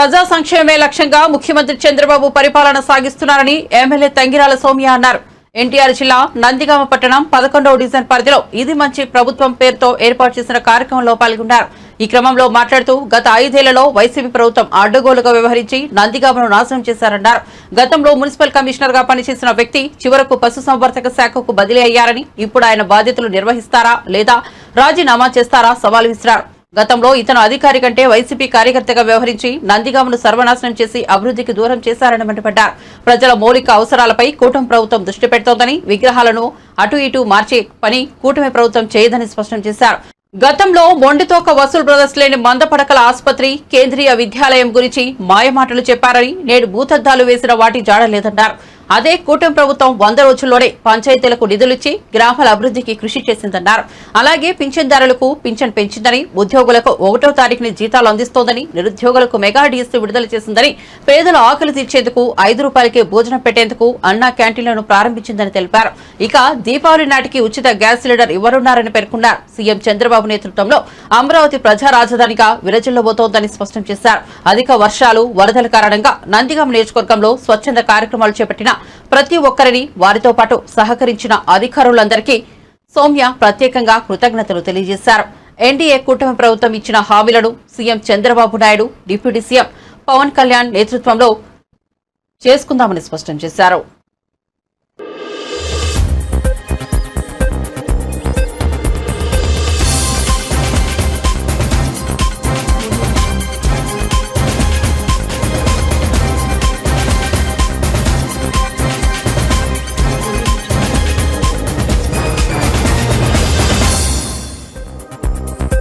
ప్రజా సంక్షేమే లక్ష్యంగా ముఖ్యమంత్రి చంద్రబాబు పరిపాలన సాగిస్తున్నారని ఎమ్మెల్యే తంగిరాల సౌమ్య అన్నారు. ఎన్టీఆర్ జిల్లా నందిగామ పట్టణం పదకొండవ డివిజన్ పరిధిలో ఇది మంచి ప్రభుత్వం పేరుతో ఏర్పాటు చేసిన కార్యక్రమంలో పాల్గొన్నారు. ఈ క్రమంలో మాట్లాడుతూ గత ఐదేళ్ళలో వైసీపీ ప్రభుత్వం అడ్డగోలుగా వ్యవహరించి నందిగామను నాశనం చేశారన్నారు. గతంలో మున్సిపల్ కమిషనర్గా పనిచేసిన వ్యక్తి చివరకు పశుసంవర్ధక శాఖకు బదిలీ అయ్యారని ఇప్పుడు ఆయన బాధ్యతలు నిర్వహిస్తారా లేదా రాజీనామా చేస్తారా సవాల్ విసిరారు. గతంలో ఇతను అధికారి కంటే వైసీపీ కార్యకర్తగా వ్యవహరించి నందిగామను సర్వనాశనం చేసి అభివృద్ధికి దూరం చేశారని మండిపడ్డారు. ప్రజల మౌలిక అవసరాలపై కూటమి ప్రభుత్వం దృష్టి పెడుతోందని విగ్రహాలను అటు ఇటు మార్చే పని కూటమి ప్రభుత్వం చేయదని స్పష్టం చేశారు. గతంలో మొండితోక వసూల్ బ్రదర్స్ లేని మందపడకల ఆసుపత్రి కేంద్రీయ విద్యాలయం గురించి మాయమాటలు చెప్పారని నేడు భూతద్దాలు వేసిన వాటి జాడలేదన్నారు అదే కూటమి ప్రభుత్వం వంద రోజుల్లోనే పంచాయతీలకు నిధులిచ్చి గ్రామాల అభివృద్ధికి కృషి చేసిందన్నారు. అలాగే పింఛన్దారులకు పింఛన్ పెంచిందని ఉద్యోగులకు ఒకటో తారీఖుని జీతాలు అందిస్తోందని నిరుద్యోగులకు మెగా డిఎస్సీ విడుదల చేసిందని పేదల ఆకలి తీర్చేందుకు ఐదు రూపాయలకే భోజనం పెట్టేందుకు అన్నా క్యాంటీన్లను ప్రారంభించిందని తెలిపారు. ఇక దీపావళి నాటికి ఉచిత గ్యాస్ సిలిండర్ ఇవ్వనున్నారని పేర్కొన్నారు. సీఎం చంద్రబాబు నేతృత్వంలో అమరావతి ప్రజా రాజధానిగా విరజిల్లబోతోందని స్పష్టం చేశారు. అధిక వర్షాలు వరదల కారణంగా నందిగాం నియోజకవర్గంలో స్వచ్ఛంద కార్యక్రమాలు చేపట్టిన ప్రతి ఒక్కరిని వారితో పాటు సహకరించిన అధికారులందరికీ సౌమ్య ప్రత్యేకంగా కృతజ్ఞతలు తెలియజేశారు. ఎన్డీఏ కూటమి ప్రభుత్వం ఇచ్చిన హామీలను CM Chandrababu Naidu deputy CM Pawan Kalyan నేతృత్వంలో చేసుకుందామని స్పష్టం చేశారు.